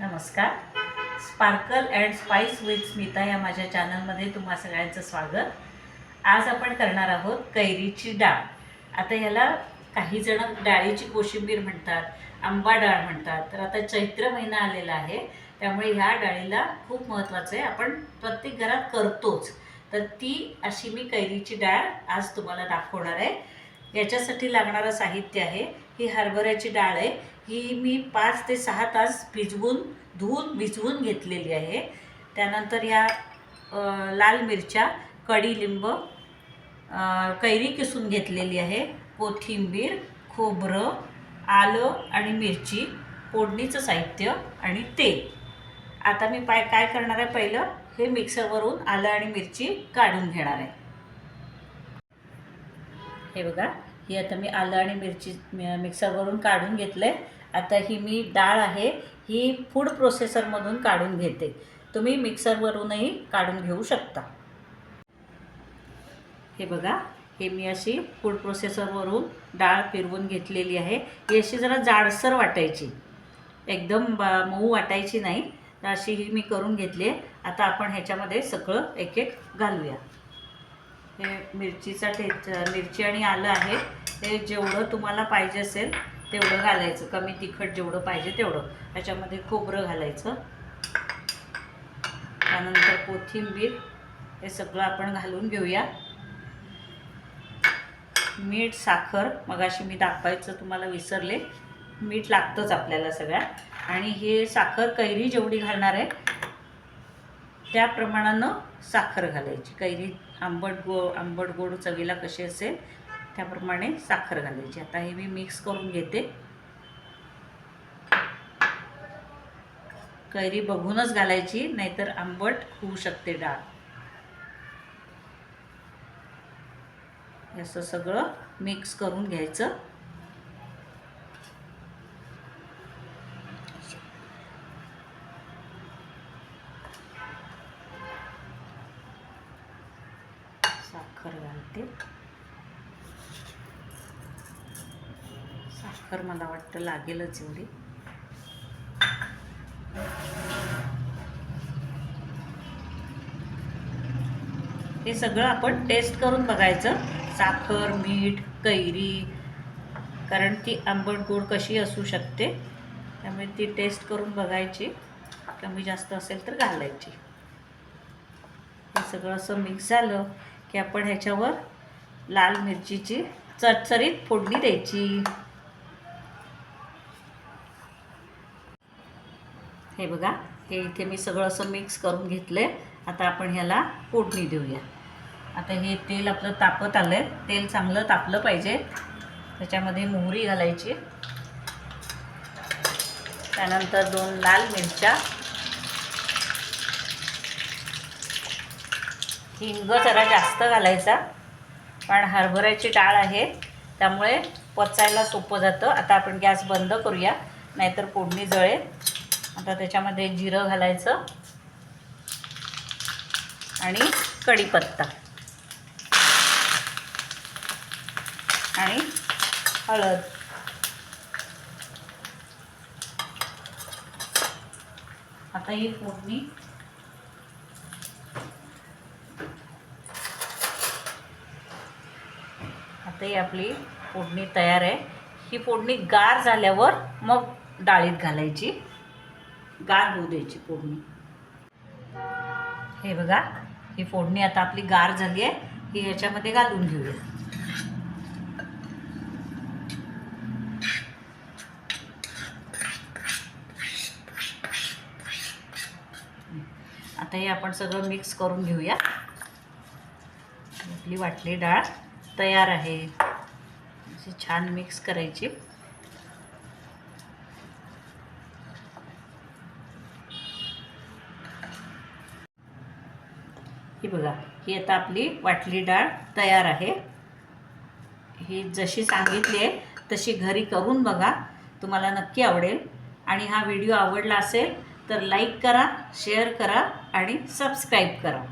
नमस्कार. Sparkle and spice with Smita या माझ्या चॅनलमध्ये तुम्हा सगळ्यांचं स्वागत. आज आपण करणार आहोत कैरीची डाळ. आता ह्याला काही जण डाळीची कोशिंबीर म्हणतात आंबा डाळ म्हणतात. तर आता चैत्र महिना आलेला आहे. त्यामुळे ह्या डाळीला खूप महत्त्वाचं आहे. आपण प्रत्येक घरात करतोच. तर ती अशी मी कैरीची डाळ आज तुम्हाला दाखवणार आहे. याच्यासाठी लागणारं साहित्य आहे ही हरभऱ्याची डाळ आहे. ही मी पाच ते सहा तास भिजवून धुवून भिजवून घेतलेली आहे. त्यानंतर ह्या लाल मिरच्या कडीलिंब कैरी किसून घेतलेली आहे. कोथिंबीर खोबरं आलं आणि मिरची फोडणीचं साहित्य आणि तेल. आता मी पाय काय करणार आहे पहिलं? हे मिक्सरवरून आलं आणि मिरची काढून घेणार आहे. हे बघा. ही आता मी आलं आणि मिरची मिक्सरवरून काढून घेतलं आहे आता ही मी डाळ आहे ही फूड प्रोसेसरमधून काढून घेते. तुम्ही मिक्सरवरूनही काढून घेऊ शकता. हे बघा हे मी अशी फूड प्रोसेसरवरून डाळ फिरवून घेतलेली आहे. ही अशी जरा जाडसर वाटायची. एकदम बा- मऊ वाटायची नाही. तर अशी ही मी करून घेतली आहे. आता आपण ह्याच्यामध्ये सगळं एक एक घालूया. हे मिरचीचा ठेच मिरची आणि आलं आहे. ते जेवढं तुम्हाला पाहिजे असेल तेवढं घालायचं. कमी तिखट जेवढं पाहिजे तेवढं. त्याच्यामध्ये खोबरं घालायचं. त्यानंतर कोथिंबीर हे सगळं आपण घालून घेऊया. मीठ साखर मगाशी मी दाखवायचं तुम्हाला विसरले. मीठ लागतंच आपल्याला सगळ्या. आणि हे साखर कैरी जेवढी घालणार आहे त्या प्रमाणानं साखर घालायची. कैरी आंबट गो आंबट गोड चवीला कशी असेल त्याप्रमाणे साखर घालायची. आता हे मी मिक्स करून घेते. कैरी बघूनच घालायची नाहीतर आंबट होऊ शकते डाळ. असं सगळं मिक्स करून घ्यायचं. साखर घालते. साखर मला वाटतं लागेलच एवढी. हे सगळं आपण टेस्ट करून बघायचं. साखर मीठ कैरी कारण ती आंबट गोड कशी असू शकते त्यामुळे ती टेस्ट करून बघायची. कमी जास्त असेल तर घालायची. हे सगळं असं मिक्स झालं. की आपण ह्याच्यावर लाल मिरचीची चरचरीत फोडणी द्यायची. हे बघा हे इथे मी सगळं असं मिक्स करून घेतलं आहे आता आपण ह्याला फोडणी देऊया. आता हे तेल आपलं तापत आलं आहे तेल चांगलं तापलं पाहिजे. त्याच्यामध्ये मोहरी घालायची. त्यानंतर दोन लाल मिरच्या. हिंग जरा जास्त घालायचा. कारण हरभऱ्याची डाळ आहे त्यामुळे पचायला सोपं जातं. आता आपण गॅस बंद करूया नाहीतर फोडणी जळेल. आता त्याच्यामध्ये जिरं घालायचं. आणि कढीपत्ता. आणि हळद. आता ही फोडणी आताही आपली फोडणी तयार आहे. ही फोडणी गार झाल्यावर मग डाळीत घालायची. गार होऊ द्यायची फोडणी. हे बघा ही फोडणी आता आपली गार झाली आहे. ही याच्यामध्ये घालून घेऊया. आता हे आपण सगळं मिक्स करून घेऊया. आपली वाटली डाळ. तयार आहे. अशी छान मिक्स करायची. ही बघा ही आता आपली वाटली डाळ तयार आहे. ही जशी सांगितली आहे तशी घरी करून बघा. तुम्हाला नक्की आवडेल. आणि हा व्हिडिओ आवडला असेल तर लाईक करा शेअर करा आणि सबस्क्राईब करा.